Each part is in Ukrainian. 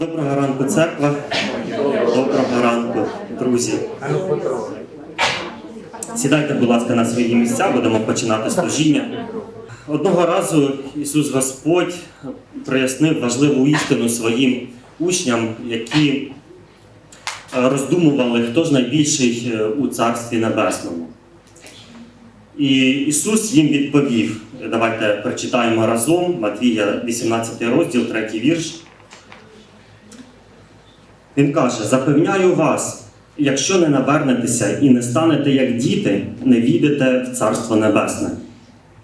Доброго ранку, церква. Доброго ранку, друзі. Сідайте, будь ласка, на свої місця, будемо починати служіння. Одного разу Ісус Господь прояснив важливу істину своїм учням, які е, роздумували, хто ж найбільший е, у Царстві Небесному. І Ісус їм відповів. Давайте прочитаємо разом Матвія, 18 розділ, 3 вірш. Він каже: запевняю вас, якщо не навернетеся і не станете як діти, не війдете в Царство Небесне.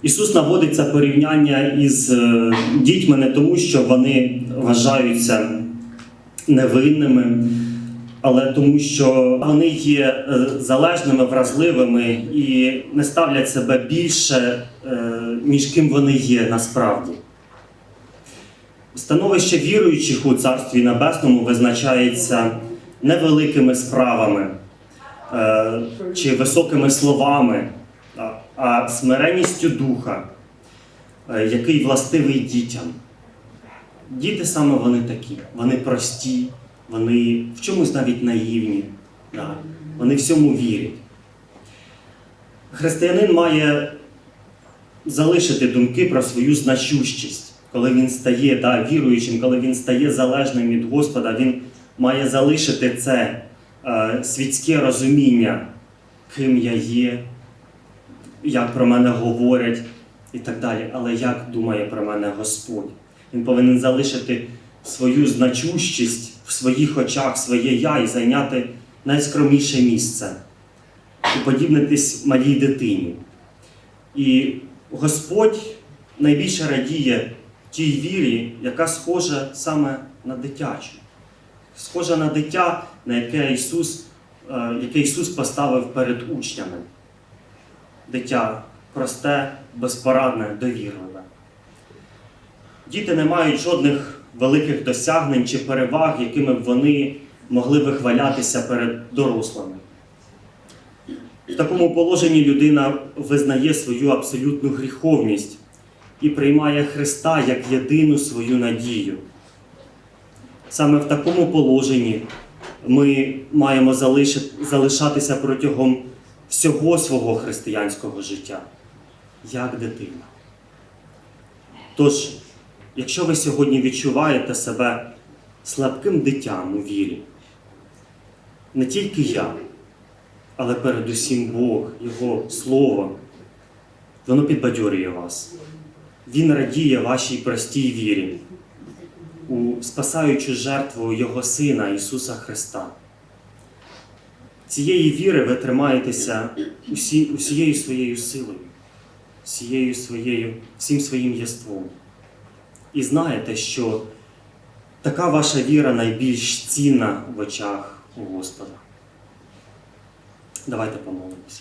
Ісус наводить це порівняння із е, дітьми не тому, що вони вважаються невинними, але тому, що вони є е, залежними, вразливими і не ставлять себе більше, е, ніж ким вони є насправді. Становище віруючих у Царстві Небесному визначається невеликими справами е, чи високими словами, а- смиренністю духа, е, який властивий дітям. Діти саме вони такі, вони прості, вони в чомусь навіть наївні, вони всьому вірять. Християнин має залишити думки про свою значущість. Коли він стає да, віруючим, коли він стає залежним від Господа, він має залишити це е, світське розуміння, ким я є, як про мене говорять і так далі. Але як думає про мене Господь? Він повинен залишити свою значущість в своїх очах, своє я і зайняти найскромніше місце, уподібнитись малій дитині. І Господь найбільше радіє тій вірі, яка схожа саме на дитячу, схожа на дитя, на яке Ісус, е, яке Ісус поставив перед учнями. Дитя просте, безпорадне, довірливе. Діти не мають жодних великих досягнень чи переваг, якими б вони могли вихвалятися перед дорослими. В такому положенні людина визнає свою абсолютну гріховність і приймає Христа як єдину свою надію. Саме в такому положенні ми маємо залишатися протягом всього свого християнського життя, як дитина. Тож, якщо ви сьогодні відчуваєте себе слабким дитям у вірі, не тільки я, але передусім Бог, Його Слово, воно підбадьорює вас. Він радіє вашій простій вірі у спасаючу жертву Його Сина Ісуса Христа. Цієї віри ви тримаєтеся усі, усією своєю силою, всією своєю, всім своїм єством. І знаєте, що така ваша віра найбільш цінна в очах у Господа. Давайте помолимося.